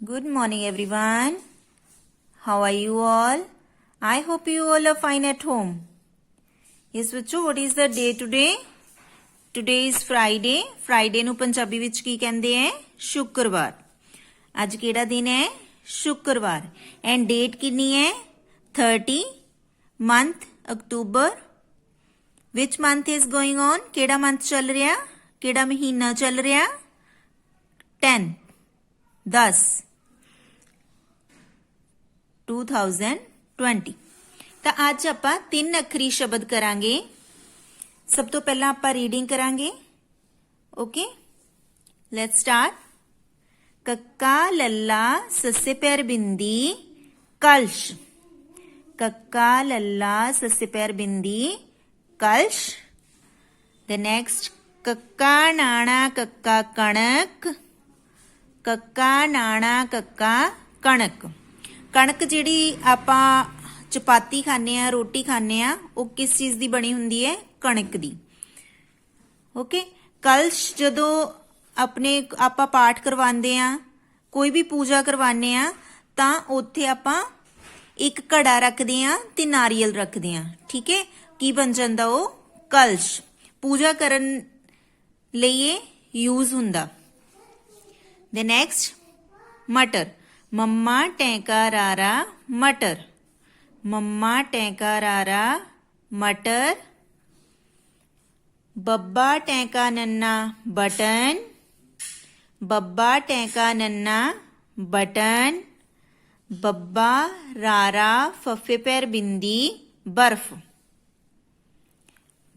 Good morning, everyone. How are you all? I hope you all are fine at home. Yes, ਬੱਚੋ what is the day today? Today is Friday. Friday ਨੂੰ ਪੰਜਾਬੀ ਵਿੱਚ ਕੀ ਕਹਿੰਦੇ ਹੈ ਸ਼ੁੱਕਰਵਾਰ ਅੱਜ ਕਿਹੜਾ ਦਿਨ ਹੈ ਸ਼ੁੱਕਰਵਾਰ ਐਂਡ ਡੇਟ ਕਿੰਨੀ ਹੈ 30 month October which month is going on ਕਿਹੜਾ ਮੰਥ ਚੱਲ ਰਿਹਾ ਕਿਹੜਾ ਮਹੀਨਾ ਚੱਲ ਰਿਹਾ 10 10 2020 ਤਾਂ ਅੱਜ ਆਪਾਂ ਤਿੰਨ ਅੱਖਰੀ ਸ਼ਬਦ ਕਰਾਂਗੇ ਸਭ ਤੋਂ ਪਹਿਲਾਂ ਆਪਾਂ ਰੀਡਿੰਗ ਕਰਾਂਗੇ ਓਕੇ ਲੈਟਸ ਸਟਾਰਟ ਕੱਕਾ ਲੱਲਾ ਸੱਸੇ ਪੈਰ ਬਿੰਦੀ ਕਲਸ਼ ਕੱਕਾ ਲੱਲਾ ਸੱਸੇ ਪੈਰ ਬਿੰਦੀ ਕਲਸ਼ the next ਕੱਕਾ ਨਾਣਾ ਕੱਕਾ ਕਣਕ ਕੱਕਾ, ਨਾਣਾ, ਕੱਕਾ, ਕਣਕ। ਕਣਕ ਜਿਹੜੀ ਆਪਾਂ ਚਪਾਤੀ ਖਾਂਦੇ ਆ ਰੋਟੀ ਖਾਂਦੇ ਆ ਉਹ ਕਿਸ ਚੀਜ਼ ਦੀ ਬਣੀ ਹੁੰਦੀ ਹੈ? ਕਣਕ ਦੀ। ਓਕੇ ਕਲਸ਼ ਜਦੋਂ ਆਪਣੇ ਆਪਾਂ ਪਾਠ ਕਰਵਾਉਂਦੇ ਆ ਕੋਈ ਵੀ ਪੂਜਾ ਕਰਵਾਉਂਦੇ ਆ ਤਾਂ ਉੱਥੇ ਆਪਾਂ ਇੱਕ ਘੜਾ ਰੱਖਦੇ ਆ ਤੇ ਨਾਰੀਅਲ ਰੱਖਦੇ ਆ ਠੀਕ ਹੈ? ਕੀ ਬਣ ਜਾਂਦਾ ਉਹ? ਕਲਸ਼। ਪੂਜਾ ਕਰਨ ਲਈ ਇਹ ਯੂਜ਼ ਹੁੰਦਾ। The next, matar mumma ਟੈਂਕਾ ਰਾਰਾ matar mumma ਟੈਂਕਾ ਰਾਰਾ matar Babba ਟੈਂਕਾ Nanna button Babba ਟੈਂਕਾ Nanna button ਬੱਬਾ ਰਾਰਾ ਫੱਫੇ ਪੈਰ ਬਿੰਦੀ ਬਰਫ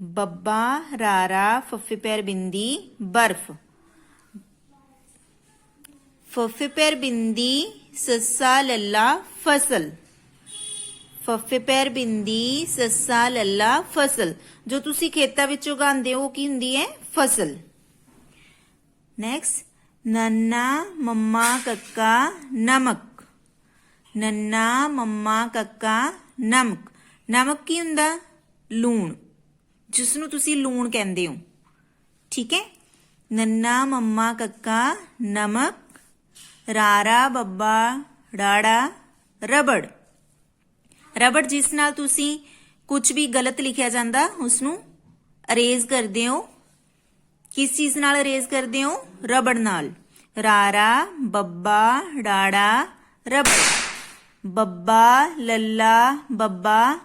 ਬੱਬਾ ਰਾਰਾ ਫੱਫੇ ਪੈਰ ਬਿੰਦੀ ਬਰਫ ਫੱਫੇ ਪੈਰ ਬਿੰਦੀ ਸੱਸਾ ਲੱਲਾ ਫਸਲ ਫੱਫੇ ਪੈਰ ਬਿੰਦੀ ਸੱਸਾ ਲੱਲਾ ਫਸਲ ਜੋ ਤੁਸੀਂ ਖੇਤਾਂ ਵਿੱਚ ਉਗਾਉਂਦੇ ਹੋ ਉਹ ਕੀ ਹੁੰਦੀ ਹੈ ਫਸਲ ਨੈਕਸਟ ਨੰਨਾ ਮੰਮਾ ਕੱਕਾ ਨਮਕ ਨੰਨਾ ਮੰਮਾ ਕੱਕਾ ਨਮਕ ਨਮਕ ਕੀ ਹੁੰਦਾ ਲੂਣ ਜਿਸ ਨੂੰ ਤੁਸੀਂ ਲੂਣ ਕਹਿੰਦੇ ਹੋ ਠੀਕ ਹੈ ਨੰਨਾ ਮੰਮਾ ਕੱਕਾ ਨਮਕ ਰਾਰਾ, ਬੱਬਾ, ਡਾੜਾ, ਰਬੜ। ਰਬੜ ਜਿਸ ਨਾਲ ਤੁਸੀਂ ਕੁਝ ਵੀ ਗਲਤ ਲਿਖਿਆ ਜਾਂਦਾ ਉਸ ਨੂੰ ਅਰੇਜ਼ ਕਰਦੇ ਹੋ। ਕਿਸ ਚੀਜ਼ ਨਾਲ ਅਰੇਜ਼ ਕਰਦੇ ਹੋ? ਰਬੜ ਨਾਲ। ਰਾਰਾ, ਬੱਬਾ, ਡਾੜਾ, ਰਬੜ। ਬੱਬਾ, ਲੱਲਾ, ਬੱਬਾ,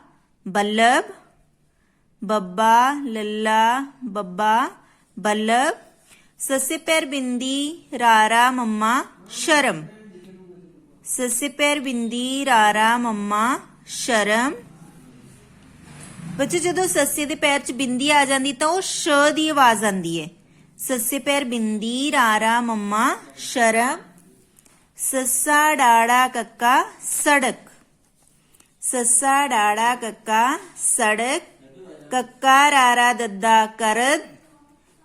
ਬੱਲਬ। ਬੱਬਾ, ਲੱਲਾ, ਬੱਬਾ, ਬੱਲਬ। ਸਸੇ ਪੈਰ ਬਿੰਦੀ, ਰਾਰਾ, ਮੰਮਾ। ਸ਼ਰਮ। ਸੱਸੇ ਪੈਰ ਬਿੰਦੀ ਰਾਰਾ ਮੰਮਾ, ਸ਼ਰਮ। ਬੱਚੇ, ਜਦੋਂ ਸੱਸੇ ਦੇ ਪੈਰ 'ਚ ਬਿੰਦੀ ਆ ਜਾਂਦੀ, ਤਾਂ ਉਹ ਸ਼ ਦੀ ਆਵਾਜ਼ ਆਉਂਦੀ ਹੈ ਸੱਸੇ ਪੈਰ ਬਿੰਦੀ ਰਾਰਾ ਮੰਮਾ, ਸ਼ਰਮ। ਸੱਸਾ ਡਾੜਾ ਕੱਕਾ ਸੜਕ। ਸੱਸਾ ਡਾੜਾ ਕੱਕਾ ਸੜਕ। ਕੱਕਾ ਰਾਰਾ ਦੱਦਾ ਕਰਦ।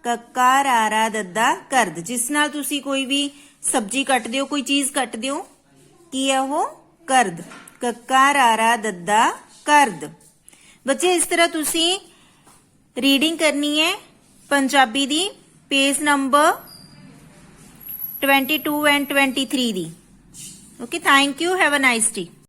ਕੱਕਾ ਰਾਰਾ ਦੱਦਾ ਕਰਦ। ਜਿਸ ਨਾਲ ਤੁਸੀਂ ਕੋਈ ਵੀ ਸਬਜ਼ੀ ਕੱਟਦੇ ਹੋ, ਕੋਈ ਚੀਜ਼ ਕੱਟਦੇ ਹੋ, ਕੀ ਹੈ ਉਹ? ਕਰਦ। ਕੱਕਾ ਰਾਰਾ ਦੱਦਾ ਕਰਦ। ਬੱਚੇ, ਇਸ ਤਰ੍ਹਾਂ ਤੁਸੀਂ ਰੀਡਿੰਗ ਕਰਨੀ ਹੈ ਪੰਜਾਬੀ ਦੀ page number 22 and 23 the. Okay thank you have a nice day